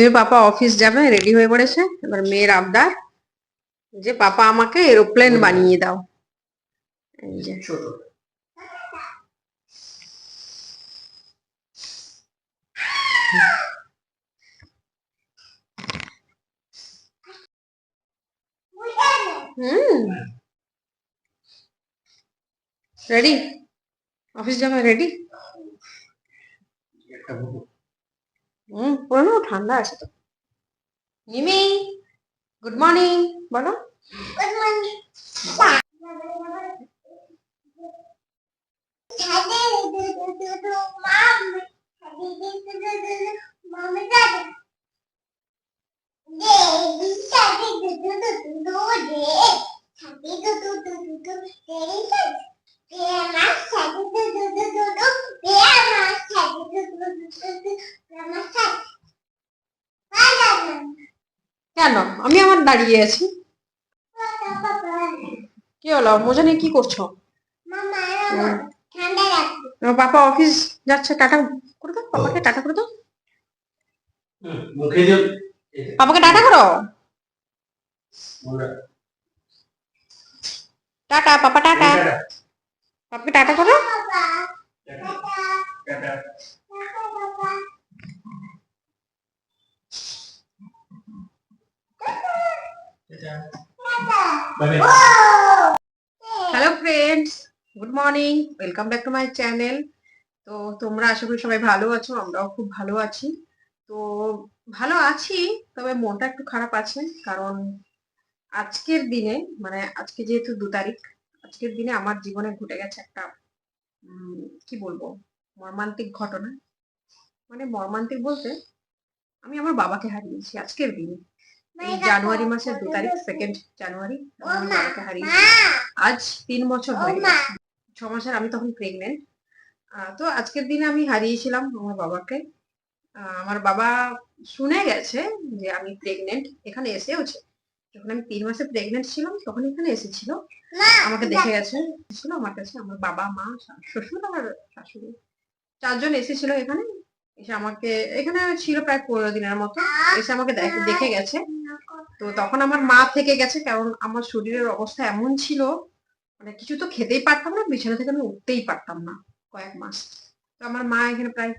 মেয়ের পাপা অফিস যাবে রেডি হয়ে পড়েছে এবার মেয়ের আবদার যে পাপা আমাকে এরোপ্লেন বানিয়ে দাও এই যে ছোট হুম রেডি অফিস যাবে রেডি একটা হুম পুরো ঠান্ডা আছে তো। মিমি গুড মর্নিং বলো। কেন দাঁড়িয়ে আছি। কি হলো? মোজা নিয়ে কি করছ? পাপা অফিস যাচ্ছে, টাটা করে দাও। পাপাকে টাটা করে দাও। পাপাকে টাটা করো। টাটা পাপা টাটা। পাপাকে টাটা করো tata bye bye hello friends good morning welcome back to my channel তো তোমরা আশা করি সবাই ভালো আছো আমরাও খুব ভালো আছি। তো ভালো আছি তবে মনটা একটু খারাপ আছে কারণ আজকের দিনে মানে আজকে যেহেতু দু তারিখ আজকের দিনে আমার জীবনে ঘটে গেছে একটা কি বলব মর্মান্তিক ঘটনা। মানে মর্মান্তিক বলতে আমি আমার বাবাকে হারিয়েছি আজকের দিনে। জানুয়ারি মাসের দু তারিখ সেকেন্ড জানুয়ারি বাবাকে হারিয়েছি আজ তিন বছর হয়ে গেছে। ছ মাসের আমি তখন প্রেগনেন্ট তো আজকের দিনে আমি হারিয়েছিলাম আমার বাবাকে। আমার বাবা শুনে গেছে যে আমি প্রেগনেন্ট এখানে এসেওছে যখন আমি তিন মাসে প্রেগনেন্ট ছিলাম তখন এখানে এসেছিল। আমাকে দেখে গেছে ছিল আমার কাছে। আমার বাবা মা শ্বশুর আর শাশুড়ি। চারজন এসেছিল এখানে। এসে আমাকে, এখানে ছিল প্রায় পনেরো দিনের মতো। এসে আমাকে দেখে- গেছে। তো তখন আমার মা থেকে গেছে, কারণ আমার শরীরের অবস্থা এমন ছিল মানে কিছু তো খেতেই পারতাম না, বিছানা থেকে আমি উঠতেই পারতাম না কয়েক মাস। তো আমার মা এখানে প্রায়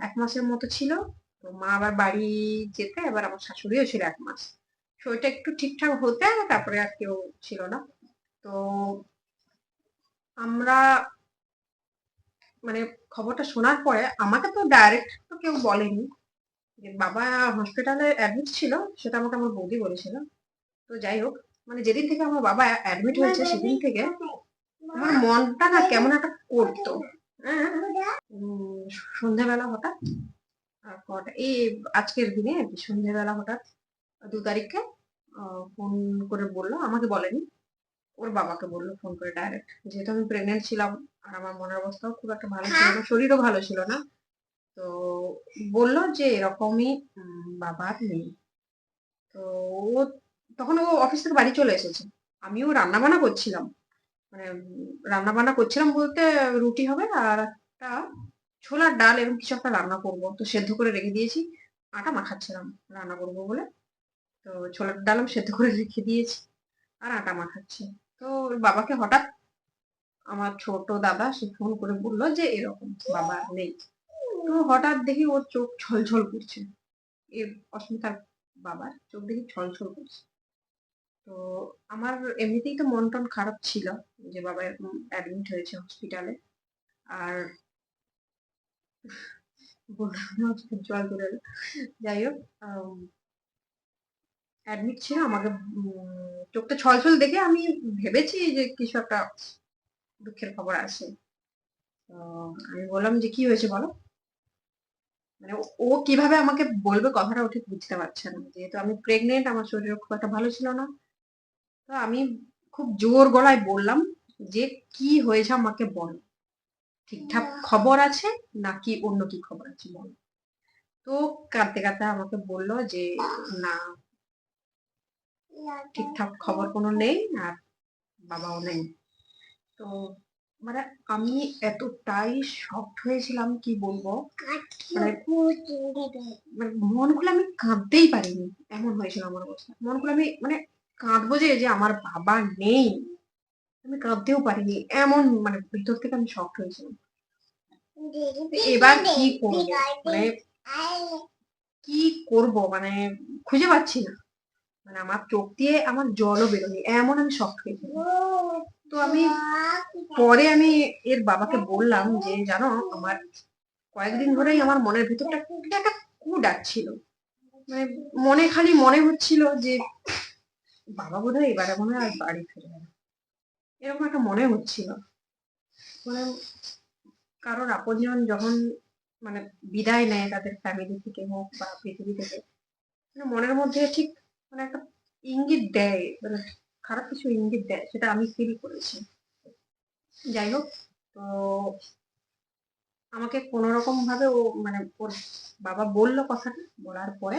এক মাসের মতো ছিল। তো মা আবার বাড়ি যেতে, আবার আমার শাশুড়িও ছিল এক মাস। শরীরটা একটু ঠিকঠাক হতে, তারপরে আর কেউ ছিল না। তো আমরা মানে খবরটা শোনার পরে আমাকে তো ডাইরেক্ট তো কেউ বলেনি। যে বাবা হসপিটালে অ্যাডমিট ছিল সেটা আমাকে আমার বৌদি বলেছিল। তো যাই হোক মানে যেদিন থেকে আমার বাবা অ্যাডমিট হয়েছে সেদিন থেকে আমার মনটা না কেমন একটা করতো। হ্যাঁ উম, সন্ধেবেলা হঠাৎ কটা এই আজকের দিনে আর কি সন্ধেবেলা হঠাৎ দু তারিখে ফোন করে বলল আমাকে বলেনি। ওর বাবাকে বলল ফোন করে ডাইরেক্ট যেহেতু আমি প্রেগনেন্ট ছিলাম আর আমার মনের অবস্থাও খুব একটা ভালো ছিল না শরীরও ভালো ছিল না। তো বলল যে এরকমই বাবার বাবা নেই তো ও তখন ও অফিস থেকে বাড়ি চলে এসেছে। আমিও রান্না বান্না করছিলাম। মানে রান্না বান্না করছিলাম বলতে রুটি হবে আর একটা ছোলার ডাল এবং কিছু একটা রান্না করব। তো সেদ্ধ করে রেখে দিয়েছি। আটা মাখাচ্ছিলাম রান্না করব বলে। তো ছোলার ডাল আমি সেদ্ধ করে রেখে দিয়েছি। আর আটা মাখাচ্ছি। তো ওর বাবাকে হঠাৎ আমার ছোট দাদা সে ফোন করে বলল যে এরকম বাবা নেই। তো হঠাৎ দেখি ওর চোখ ছলছল করছে। এর অস্মিতার বাবার চোখ দেখি ছলছল করছে। তো আমার এমনিতেই তো মন টন খারাপ ছিল যে বাবা এরকম অ্যাডমিট হয়েছে হসপিটালে আর বললাম জল এলো। যাই হোক অ্যাডমিট ছিল, আমাকে চোখটা ছলছল দেখে আমি ভেবেছি যে কিছু একটা দুঃখের খবর আছে। তো আমি বললাম যে, কি হয়েছে বলো? মানে ও- ও কীভাবে আমাকে বলবে কথাটা ও ঠিক বুঝতে পারছে না। যেহেতু আমি প্রেগনেন্ট আমার শরীর খুব একটা ভালো ছিল না। তো আমি খুব জোর গলায় বললাম যে, কি হয়েছে আমাকে বল? ঠিকঠাক খবর আছে নাকি অন্য কি খবর আছে বল? তো কাঁদতে কাঁদতে আমাকে বলল যে, না ঠিকঠাক খবর কোনো নেই আর বাবাও নেই। তো মানে আমি এতটাই শকড হয়েছিলাম, কি বলব? মানে মানে মন খুলে আমি কাঁদতেই পারিনি, এমন হয়েছিল আমার অবস্থা। মন খুলে আমি মানে কাঁদবো যে যে আমার বাবা নেই। আমি কাঁদতেও পারিনি, এমন মানে ভিতর থেকে আমি শকড হয়েছিলাম। এবার কি করব? মানে কি করব? মানে খুঁজে পাচ্ছি না। মানে আমার চোখ দিয়ে আমার জলও বেরোনি এমন আমি শখ হয়েছিলাম তো আমি পরে আমি এর বাবাকে বললাম যে, জানো, আমার কয়েকদিন ধরেই আমার মনের ভিতরটা একটা কু ডাকছিল মানে মনে খালি মনে হচ্ছিল যে, বাবা বোধহয় এবারে মনে হয় আর বাড়ি ফিরবে না। এরকম একটা মনে হচ্ছিল। মানে কারোর আপনজন যখন মানে বিদায় নেয় তাদের ফ্যামিলি থেকে হোক বা পৃথিবী থেকে মানে মনের মধ্যে ঠিক মানে একটা ইঙ্গিত দেয় মানে খারাপ কিছু ইঙ্গিত দেয়, সেটা আমি ফিল করেছি। যাই হোক, তো আমাকে কোনো রকম ভাবে ও মানে ওর বাবা বলল কথাটা, বলার পরে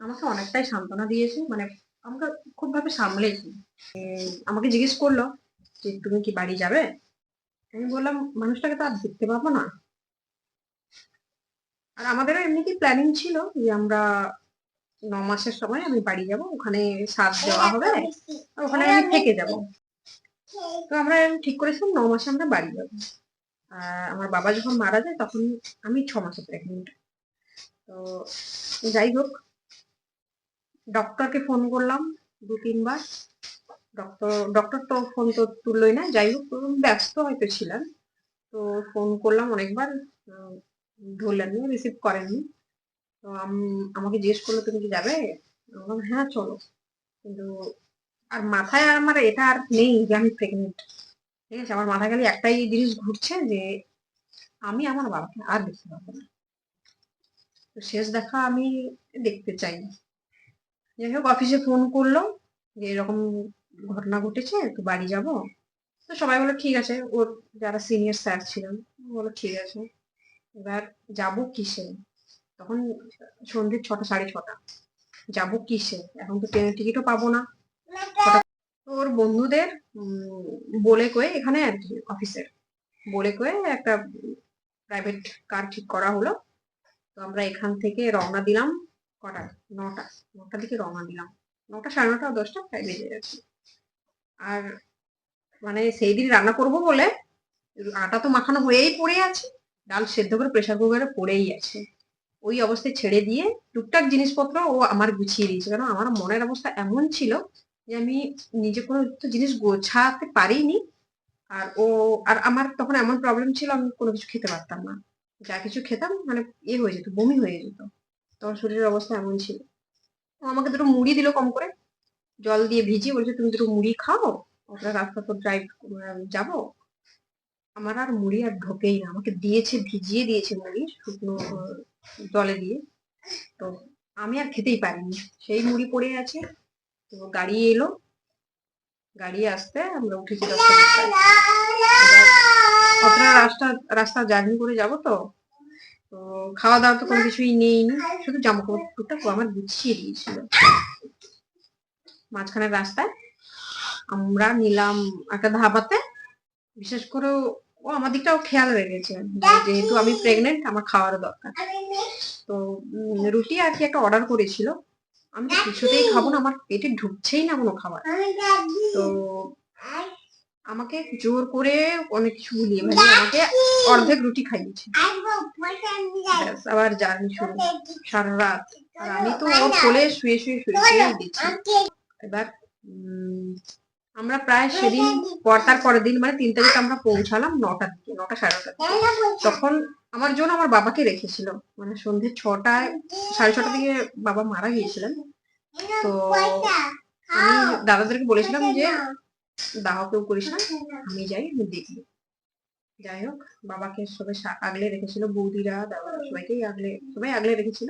আমাকে অনেকটাই সান্ত্বনা দিয়েছে মানে আমাকে খুব ভাবে সামলেছে আমাকে জিজ্ঞেস করল যে, তুমি কি বাড়ি যাবে? আমি বললাম, মানুষটাকে তো আর দেখতে পাবো না। আর আমাদেরও এমনিতেই প্ল্যানিং ছিল যে আমরা ন মাসের সময় আমি বাড়ি যাব ওখানে সাথ দেওয়া হবে ওখানে আমি থেকে যাব। তো আমরা ঠিক করেছিলাম ন মাসে আমরা বাড়ি যাব। আর আমার বাবা যখন মারা যায় তখন আমি ছ মাসে প্রেগনেন্ট তো যাই হোক ডক্টরকে ফোন করলাম দু তিনবার। ডক্টর ডক্টর তো ফোন তো তুললোই না। যাই হোক ব্যস্ত হয়তো ছিলেন তো ফোন করলাম অনেকবার ধরলেন রিসিভ করেননি। তো আম- আমাকে জিজ্ঞেস করল, তুমি কি যাবে? বললাম হ্যাঁ চলো। কিন্তু আর মাথায় আর আমার এটা আর নেই যে আমি প্রেগনেন্ট ঠিক আছে? আমার মাথায় খালি একটাই জিনিস ঘুরছে যে আমি আমার বাবাকে আর দেখতে পাবো না। তো শেষ দেখা আমি দেখতে চাই। যাই হোক অফিসে ফোন করল যে এরকম ঘটনা ঘটেছে, তো বাড়ি যাব। তো সবাই বলল, ঠিক আছে। ওর যারা সিনিয়র স্যার ছিলেন, বলল, ঠিক আছে। এবার যাব কিসে? তখন সন্ধ্যে ছটা, সাড়ে ছটা। যাব কিসে? এখন তো ট্রেনের টিকিটও পাবো না। তো ওর বন্ধুদের বলে কয়ে এখানে আর কি, অফিসের। বলে কয়ে একটা প্রাইভেট কার ঠিক করা হলো। তো আমরা এখান থেকে রওনা দিলাম কটা? নটা। নটা দিকে রওনা দিলাম। নটা, সাড়ে নটা, দশটা, প্রায় বেজে গেছে। আর মানে সেই দিন রান্না করব বলে আটা তো মাখানো হয়েই পড়ে আছে। ডাল সেদ্ধ করে প্রেসার কুকারে পড়েই আছে। ওই অবস্থায় ছেড়ে দিয়ে টুকটাক জিনিসপত্র ও আমার গুছিয়ে দিয়েছে। কারণ আমার মনের অবস্থা এমন ছিল যে আমি নিজে কোনো তো জিনিস গোছাতে পারিনি। আর ও, আর আমার তখন এমন প্রবলেম ছিল, আমি কোনো কিছু খেতে পারতাম না। যা কিছু খেতাম মানে এ হয়ে যেত, বমি হয়ে যেত। তখন শরীরের অবস্থা এমন ছিল। আমাকে দুটো মুড়ি দিল কম করে। জল দিয়ে ভিজিয়ে বলছে, তুমি দুটো মুড়ি খাও, ওটা রাস্তা তো ড্রাইভ যাব। আমার আর মুড়ি আর ঢোকেই না। আমাকে দিয়েছে, ভিজিয়ে দিয়েছে মুড়ি, শুকনো জলে দিয়ে। তো আমি আর খেতেই পারিনি। সেই মুড়ি পড়ে আছে। তো গাড়ি এলো। গাড়ি আসতে আমরা উঠেছি অতটা রাস্তা রাস্তা জার্নি করে যাব তো। তো খাওয়া দাওয়া তো কোনো কিছুই নেইনি। শুধু জামা কাপড় টুকটাক ও আমার গুছিয়ে দিয়েছিল। মাঝখানের রাস্তায় আমরা নিলাম একটা ধাবাতে। বিশেষ করে ও আমার দিকটাও খেয়াল রেখেছে। যেহেতু আমি প্রেগনেন্ট আমার খাওয়ারও দরকার। তো রুটি আর কি একটা অর্ডার করেছিল। আমি তো কিছুতেই খাব না আমার পেটে ঢুকছেই না কোনো খাবার। তো আমাকে জোর করে অনেক কিছু বুলিয়ে মানে আমাকে অর্ধেক রুটি খাইয়েছে ব্যাস, আবার জার্নি শুরু। সারা রাত। আর আমি তো ওর কোলে শুয়ে শুয়ে শুয়ে শুয়ে দিচ্ছি এবার উম, আমরা প্রায় সেদিন পর তার পরের দিন মানে তিন তারিখ আমরা পৌঁছালাম নটার দিকে নটা সাড়ে নটার তখন আমার জন্য আমার বাবাকে রেখেছিল। মানে সন্ধ্যে ছটায়, সাড়ে ছটা দিকে বাবা মারা গিয়েছিলেন। তো আমি দাদাদেরকে বলেছিলাম যে দাহ কেউ করিস না, আমি যাই, আমি দেখব যাই হোক, বাবাকে সবাই আগলে রেখেছিল, বৌদিরা দাদা সবাইকেই আগলে, সবাই আগলে রেখেছিল।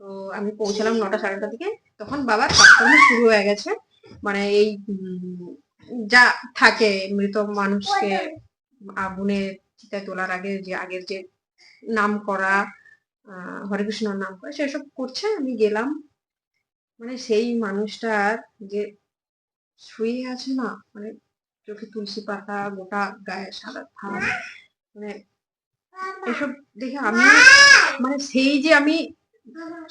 তো আমি পৌঁছালাম নটা, সাড়ে নটার দিকে তখন বাবার কাজকর্ম শুরু হয়ে গেছে। মানে এই যা থাকে মৃত মানুষকে আগুনে চিতায় তোলার আগে যে, আগের যে নাম করা হরে কৃষ্ণর নাম করা, সেসব করছে, আমি গেলাম। মানে সেই মানুষটার যে শুয়ে আছে না মানে চোখে তুলসী পাতা, গোটা গায়ে সাদা থান মানে এসব দেখে আমি মানে সেই যে আমি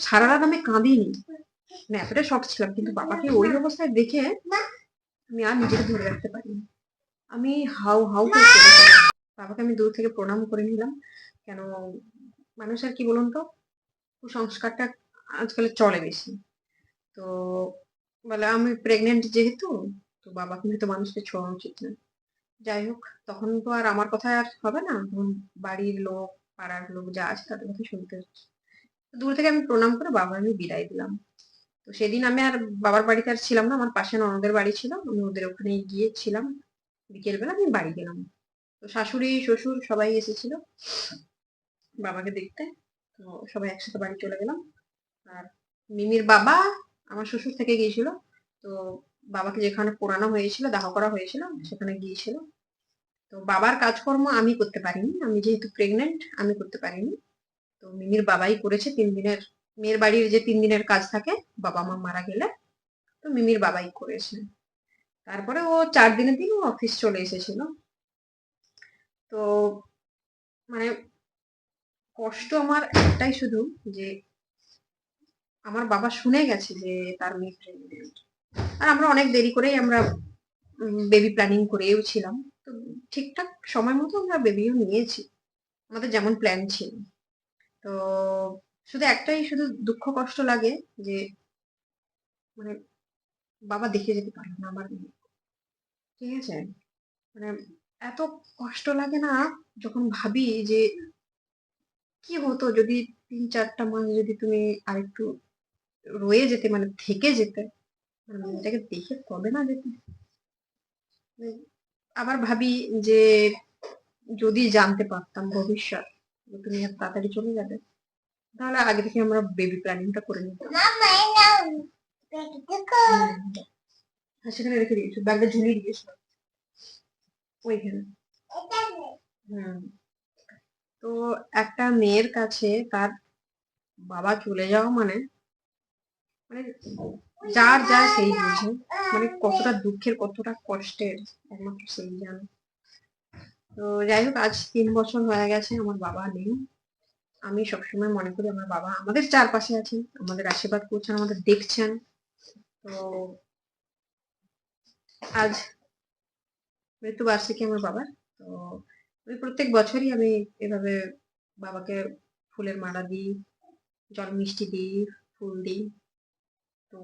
সারা রাত আমি কাঁদিনি। মানে এতটা শখ ছিলাম, কিন্তু বাবাকে ওই অবস্থায় দেখে আমি আর নিজেকে ধরে রাখতে পারিনি। আমি হাউ হাউ করে। বাবাকে আমি দূর থেকে প্রণাম করে নিলাম। কেন মানুষ আর কি বলুন তো, কুসংস্কারটা আজকাল চলে বেশি। তো বলে, আমি প্রেগনেন্ট যেহেতু, তো বাবাকে হয়তো মানুষকে ছোঁয়া উচিত না। যাই হোক, তখন তো আর আমার কথা আর হবে না। বাড়ির লোক, পাড়ার লোক যা আছে তাদের কথা শুনতে হচ্ছে। দূর থেকে আমি প্রণাম করে বাবা আমি বিদায় দিলাম। তো সেদিন আমি আর বাবার বাড়িতে আর ছিলাম না। আমার পাশে ননদের বাড়ি ছিল। আমি ওদের ওখানে গিয়েছিলাম। বিকেলবেলা আমি বাড়ি গেলাম। তো শাশুড়ি, শ্বশুর সবাই এসেছিল বাবাকে দেখতে। তো সবাই একসাথে বাড়ি চলে গেলাম। আর মিমির বাবা আমার শ্বশুর থেকে গিয়েছিল। তো বাবাকে যেখানে পোড়ানো হয়েছিল, দাহ করা হয়েছিল, সেখানে গিয়েছিল। তো বাবার কাজকর্ম আমি করতে পারিনি। আমি যেহেতু প্রেগনেন্ট আমি করতে পারিনি। তো মিমির বাবাই করেছে তিন দিনের, মেয়ের বাড়ির যে তিন দিনের কাজ থাকে, বাবা মা মারা গেলে, তো মিমির বাবাই করেছে। তারপরে ও চার দিনের দিন ও অফিস চলে এসেছিল। তো মানে কষ্ট আমার একটাই শুধু যে আমার বাবা শুনে গেছে যে তার মেয়ে প্রেগনেন্ট আর আমরা অনেক দেরি করেই আমরা বেবি প্ল্যানিং করেও ছিলাম। তো ঠিকঠাক সময় মতো আমরা বেবিও নিয়েছি। আমাদের যেমন প্ল্যান ছিল। তো শুধু একটাই শুধু দুঃখ কষ্ট লাগে যে মানে বাবা দেখে যেতে পারল না আমার ঠিক আছে? মানে এত কষ্ট লাগে না যখন ভাবি যে কি হতো যদি তিন চারটা মাস যদি তুমি আরেকটু রয়ে যেতে মানে থেকে যেতে মানে মেয়েটাকে দেখে কবে না যেতে মানে আবার ভাবি যে যদি জানতে পারতাম ভবিষ্যৎ তুমি আর তাড়াতাড়ি চলে যাবে তাহলে আগে থেকে আমরা বেবি প্ল্যানিংটা করে নিতাম সেখানে রেখে দিয়েছ ব্যাগটা ঝুলিয়ে দিয়েছ ওইখানে হুম। তো একটা মেয়ের কাছে তার বাবা চলে যাওয়া মানে মানে যার যা সেই বুঝে মানে কতটা দুঃখের কতটা কষ্টের একমাত্র সেই জানে। তো যাই হোক আজ তিন বছর হয়ে গেছে আমার বাবা নেই। আমি সবসময় মনে করি আমার বাবা আমাদের চারপাশে আছেন আমাদের আশীর্বাদ করছেন আমাদের দেখছেন। তো আজ মৃত্যুবার্ষিকী আমার বাবার তো আমি প্রত্যেক বছরই আমি এভাবে বাবাকে ফুলের মালা দিই, জল মিষ্টি দিই, ফুল দিই। তো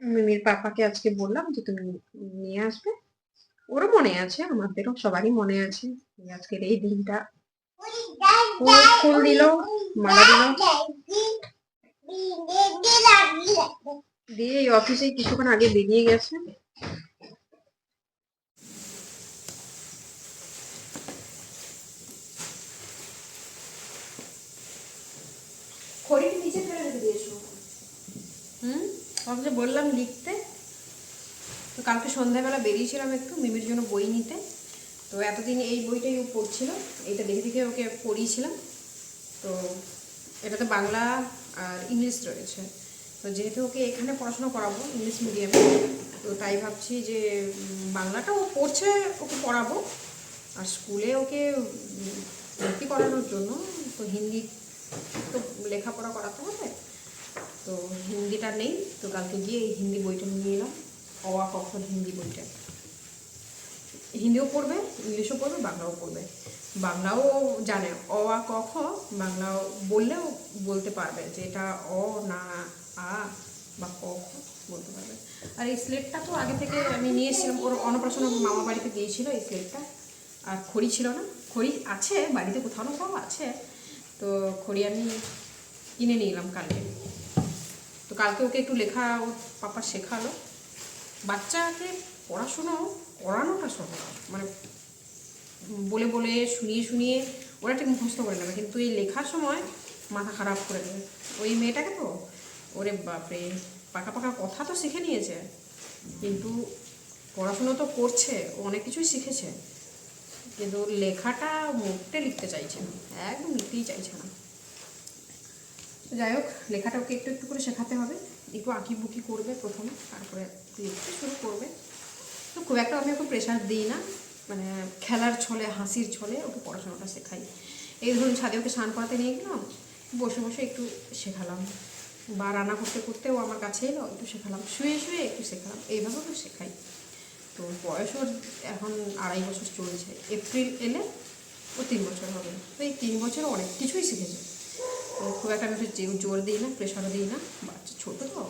মিমির পাপাকে আজকে বললাম যে, তুমি নিয়ে আসবে। ওরও মনে আছে, আমাদেরও, সবারই মনে আছে আজকের এই দিনটা। ফুল দিল, মালা দিল। দিয়ে এই অফিসে কিছুক্ষণ আগে বেরিয়ে গেছে। নিচে ফেলে রেখে দিয়েছ। হুম? তোমাকে বললাম লিখতে, তো কালকে সন্ধ্যাবেলা বেরিয়েছিলাম একটু মিমির জন্য বই নিতে। তো এতদিন এই বইটাই ও পড়ছিল, এইটা দেখে দেখে ওকে পড়িয়েছিলাম। তো এটাতে বাংলা আর ইংলিশ রয়েছে। তো যেহেতু ওকে এখানে পড়াশোনা করাবো, ইংলিশ মিডিয়ামে তো তাই ভাবছি যে বাংলাটা ও পড়ছে, ওকে পড়াবো। আর স্কুলে ওকে ভর্তি করানোর জন্য, তো হিন্দি তো লেখাপড়া করাতে হবে তো হিন্দিটা নেই, তো কালকে গিয়ে এই হিন্দি বইটা নিয়ে এলাম অওয়া কখন হিন্দি বইটা। হিন্দিও পড়বে, ইংলিশও পড়বে, বাংলাও পড়বে। বাংলাও জানে অ আ ক খ বাংলাও বললেও বলতে পারবে যে এটা অ, না, আ বা ক, খ বলতে পারবে। আর এই স্লেটটা তো আগে থেকে আমি নিয়ে এসেছিলাম, ওর অন্নপ্রাশন মামা বাড়িতে দিয়েছিল এই স্লেটটা। আর খড়ি ছিল না, খড়ি আছে, বাড়িতে কোথাও না কোথাও আছে। তো খড়ি আমি কিনে নিয়ে এলাম কালকে। তো কালকে ওকে একটু লেখা ওর পাপা শেখালো। বাচ্চাকে পড়াশুনো করানোটা সহজ। মানে বলে বলে, শুনিয়ে শুনিয়ে ওরা ঠিক মুখস্থ করে নেবে। কিন্তু এই লেখার সময় মাথা খারাপ করে দেবে। ওই মেয়েটাকে তো ওরে বাপরে, পাকা পাকা কথা তো শিখে নিয়েছে। কিন্তু পড়াশুনো তো করছে, ও অনেক কিছুই শিখেছে। কিন্তু লেখাটা মোটে লিখতে চাইছে না, একদম লিখতেই চাইছে না। যাই হোক, লেখাটা ওকে একটু একটু করে শেখাতে হবে। একটু আঁকি বুকি করবে প্রথমে, তারপরে লিখতে শুরু করবে। তো খুব একটা আমি ওকে প্রেশার দিই না মানে খেলার ছলে, হাসির ছলে ওকে পড়াশোনাটা শেখাই। এই ধরুন ছাদে ওকে স্নান করাতে নিয়ে গেলাম, বসে বসে একটু শেখালাম। বা রান্না করতে করতে ও আমার কাছে এলো, একটু শেখালাম। শুয়ে শুয়ে একটু শেখালাম, এইভাবে ওকে শেখাই। তো বয়স ওর এখন আড়াই বছর চলছে। এপ্রিল এলে ও তিন বছর হবে। তো এই তিন বছর অনেক কিছুই শিখেছে। তো খুব একটা আমি একটু জোর দিই না প্রেশারও দিই না। বাচ্চা ছোটো তো।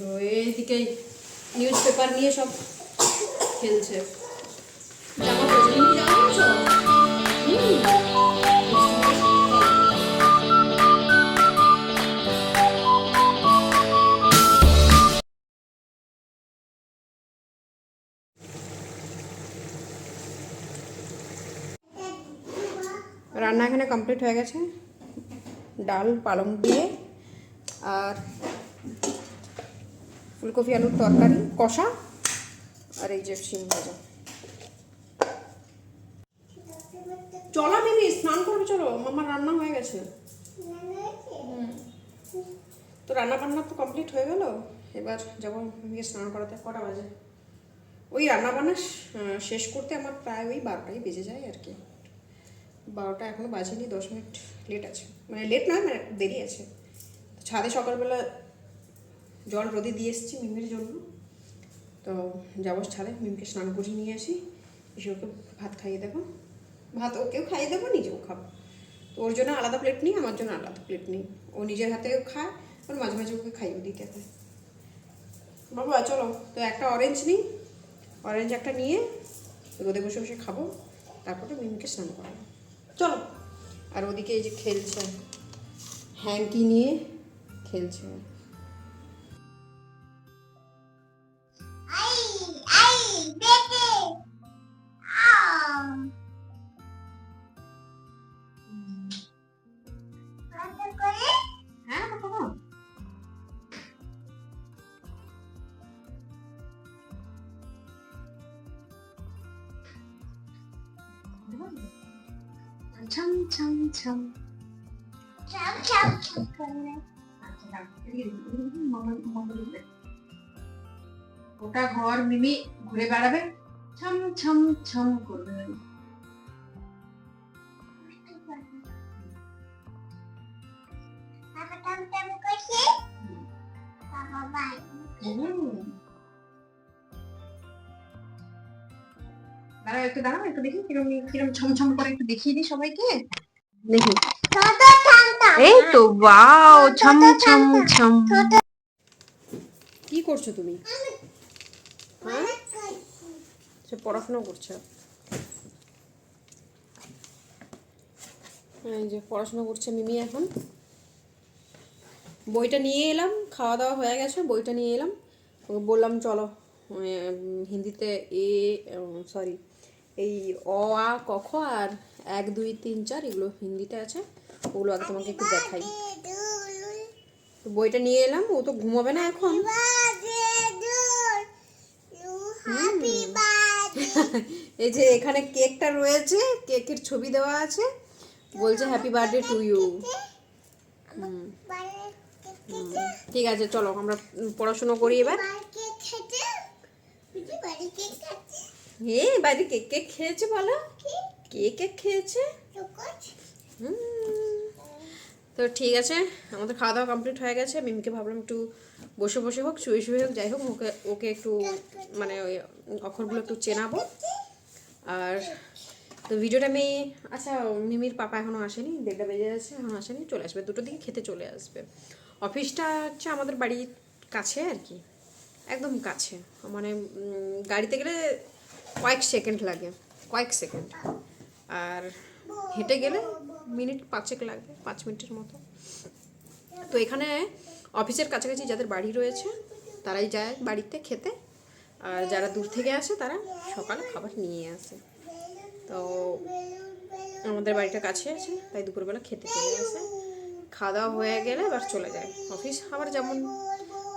তো এইদিকে নিউজ পেপার নিয়ে সব খেলছে। কমপ্লিট হয়ে গেছে। ডাল, পালং দিয়ে আর ফুলকপি, আলুর তরকারি, কষা আর এই যে শিম ভাজা। চলো মিমি, স্নান করবে, চলো। মামার রান্না হয়ে গেছে। তো রান্না বান্না তো কমপ্লিট হয়ে গেল। এবার যাব মিমিকে স্নান করাতে। কটা বাজে? ওই রান্না বান্না শেষ করতে আমার প্রায় ওই বারোটাই বেজে যায় আর কি। বারোটা এখনও বাজেনি, দশ মিনিট লেট আছে। মানে লেট নয় মানে দেরি আছে। ছাদে সকালবেলা জল রোদে দিয়ে এসেছি মিমির জন্য। তো যাব ছাদে, মিমকে স্নান করিয়ে নিয়ে আসি। এসে ওকে ভাত খাইয়ে দেবো। ভাত ওকেও খাইয়ে দেবো, নিজেও খাব। তো ওর জন্য আলাদা প্লেট নিই, আমার জন্য আলাদা প্লেট নিই। ও নিজের হাতেও খায় ওর মাঝে মাঝে ওকে খাইয়েও দিতে হয়। বাবা, চলো। তো একটা অরেঞ্জ নিই। অরেঞ্জ একটা নিয়ে রোদে বসে বসে খাব। তারপরে মিমিকে স্নান করাবো। চলো। আর ওদিকে এই যে খেলছে। হ্যাঙ্কি নিয়ে খেলছে। গোটা ঘর মিমি ঘুরে বেড়াবে। ছম ছম ছম করবে। দাঁড়াও একটু দাঁড়াও একটু দেখি কিরম কিরম ছমছম করে একটু দেখিয়ে দিই সবাইকে। দেখি। এই তো ওয়াও ছম ছম ছম। কি করছ তুমি? হ্যাঁ? সে পড়াশোনা করছে। এই যে পড়াশোনা করছে মিমি এখন। বইটা নিয়ে এলাম খাওয়া দাওয়া হয়ে গেছে বইটা নিয়ে এলাম। ওকে বললাম চলো হিন্দিতে এ সরি এই অ আ ক খ আর এক দুই তিন চার এগুলো হিন্দিতে আছে। ওগুলো আগে তোমাকে একটু দেখাই। তো বইটা নিয়ে এলাম ও তো ঘুমাবে না এখন। এই যে এখানে কেকটা রয়েছে কেকের ছবি দেওয়া আছে। বলছে হ্যাপি বার্থডে টু ইউ ঠিক আছে চলো আমরা পড়াশুনো করি এবার। বাড়ি বাড়ি হে বাইরে কেক কেক খেয়েছে বলো? কে কেক খেয়েছে? হুম। তো ঠিক আছে, আমাদের খাওয়া দাওয়া কমপ্লিট হয়ে গেছে। মিমকে ভাবলাম একটু বসে বসে হোক, শুয়ে শুয়ে হোক, যাই হোক, ওকে ওকে একটু মানে ওই অক্ষরগুলো একটু চেনাবো। আর তো ভিডিওটা আমি আচ্ছা মিমির পাপা এখনও আসেনি, দেড়টা বেজে যাচ্ছে, এখন আসেনি, চলে আসবে। দুটো দিকে খেতে চলে আসবে। অফিসটা হচ্ছে আমাদের বাড়ির কাছে আর কি, একদম কাছে। মানে গাড়িতে গেলে কয়েক সেকেন্ড লাগে, কয়েক সেকেন্ড। আর হেঁটে গেলে মিনিট পাঁচেক লাগবে, পাঁচ মিনিটের মতো। তো এখানে অফিসের কাছাকাছি যাদের বাড়ি রয়েছে, তারাই যায় বাড়িতে খেতে। আর যারা দূর থেকে আসে, তারা সকালে খাবার নিয়ে আসে। তো আমাদের বাড়িটা কাছে আছে, তাই দুপুরবেলা খেতে চলে আসে। খাওয়া দাওয়া হয়ে গেলে এবার চলে যায়। অফিস আবার যেমন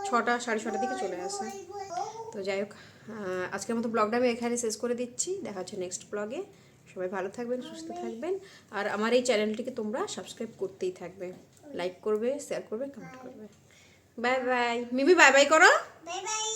ছটা, সাড়ে ছটার দিকে চলে আসে। তো যাই হোক আজকের মতো ব্লগটা আমি এখানে শেষ করে দিচ্ছি। দেখা হচ্ছে নেক্সট ব্লগে। সবাই ভালো থাকবেন, সুস্থ থাকবেন। আর আমার এই চ্যানেলটিকে তোমরা সাবস্ক্রাইব করতেই থাকবে। লাইক করবে শেয়ার করবে কমেন্ট করবে। Bye bye Mimi bye bye করো। Bye bye